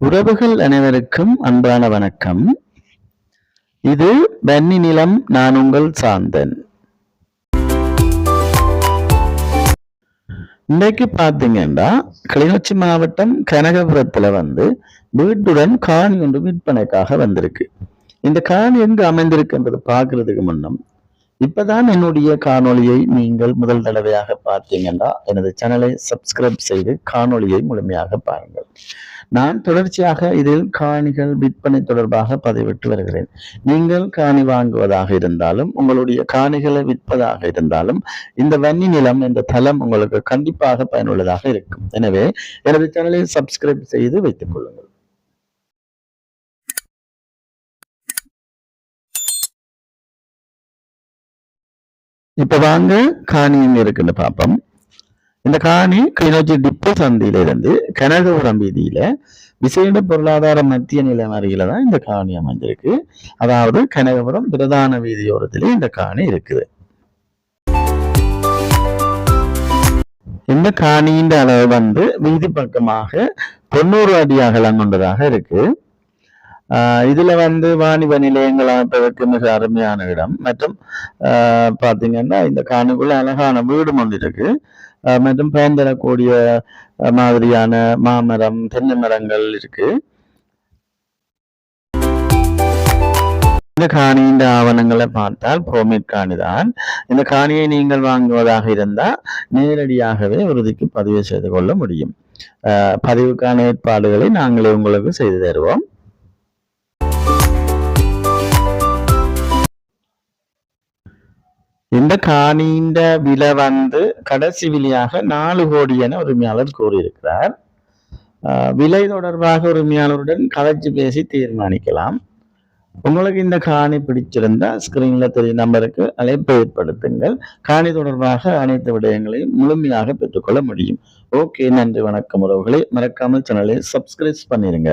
உறவுகள் அனைவருக்கும் அன்பான வணக்கம். இது வன்னி நிலம் நான் உங்கள் சாந்தன். இன்னைக்கு பார்த்தீங்கன்னா கிளிநொச்சி மாவட்டம் கனகபுரத்துல வந்து வீட்டுடன் காணி ஒன்று விற்பனைக்காக வந்திருக்கு. இந்த காணி எங்கு அமைந்திருக்குன்றது பார்க்கறதுக்கு முன்னம் இப்பதான் என்னுடைய காணொளியை நீங்கள் முதல் தடவையாக பார்த்தீங்கன்னா எனது சேனலை சப்ஸ்கிரைப் செய்து காணொளியை முழுமையாக பாருங்கள். நான் தொடர்ச்சியாக இதில் காணிகள் விற்பனை தொடர்பாக பதிவிட்டு வருகிறேன். நீங்கள் காணி வாங்குவதாக இருந்தாலும் உங்களுடைய காணிகளை விற்பதாக இருந்தாலும் இந்த வன்னி நிலம் என்ற தளம் உங்களுக்கு கண்டிப்பாக பயனுள்ளதாக இருக்கும். எனவே எனது சேனலை சப்ஸ்கிரைப் செய்து வைத்துக் கொள்ளுங்கள். இப்ப வாங்க காணின்னு இருக்குன்னு பார்ப்போம் இந்த காணி கிளிநொச்சி டிப்போ சந்தியில இருந்து கனகபுரம் வீதியில விசேட பொருளாதார மத்திய நிலையம் அருகில தான் இந்த காணி அமைஞ்சிருக்கு அதாவது கனகபுரம் பிரதான வீதியோரத்திலே இந்த காணி இருக்குது. இந்த காணியின் அளவு வந்து வீதி பக்கமாக தொண்ணூறு அடி அகலம் கொண்டதாக இருக்கு. இதுல வந்து வாணிப நிலையங்கள் அமைப்பதற்கு மிக அருமையான இடம். மற்றும் ஆஹ் பாத்தீங்கன்னா இந்த காணிக்குள்ள அழகான வீடும் வந்துருக்கு இருக்கு. மற்றும் பயன் தரக்கூடிய மாதிரியான மாமரம் தென்னை மரங்கள் இருக்கு. இந்த காணியின் ஆவணங்களை பார்த்தால் புரோமிட் காணிதான். இந்த காணியை நீங்கள் வாங்குவதாக இருந்தால் நேரடியாகவே உறுதிக்கு பதிவு செய்து கொள்ள முடியும். ஆஹ் பதிவுக்கான ஏற்பாடுகளை நாங்களே உங்களுக்கு செய்து தருவோம். இந்த காணியின் விலை வந்து கடைசி விலையாக நாலு கோடி என உரிமையாளர் கூறியிருக்கிறார். விலை தொடர்பாக உரிமையாளருடன் கலைச்சு பேசி தீர்மானிக்கலாம். உங்களுக்கு இந்த காணி பிடிச்சிருந்தா ஸ்கிரீன்ல தெரிய நம்பருக்கு அழைப்பு ஏற்படுத்துங்கள். காணி தொடர்பாக அனைத்து விடயங்களையும் முழுமையாக பெற்றுக்கொள்ள முடியும். ஓகே நன்றி வணக்கம் உறவுகளை. மறக்காமல் சேனலை சப்ஸ்கிரைப் பண்ணிருங்க.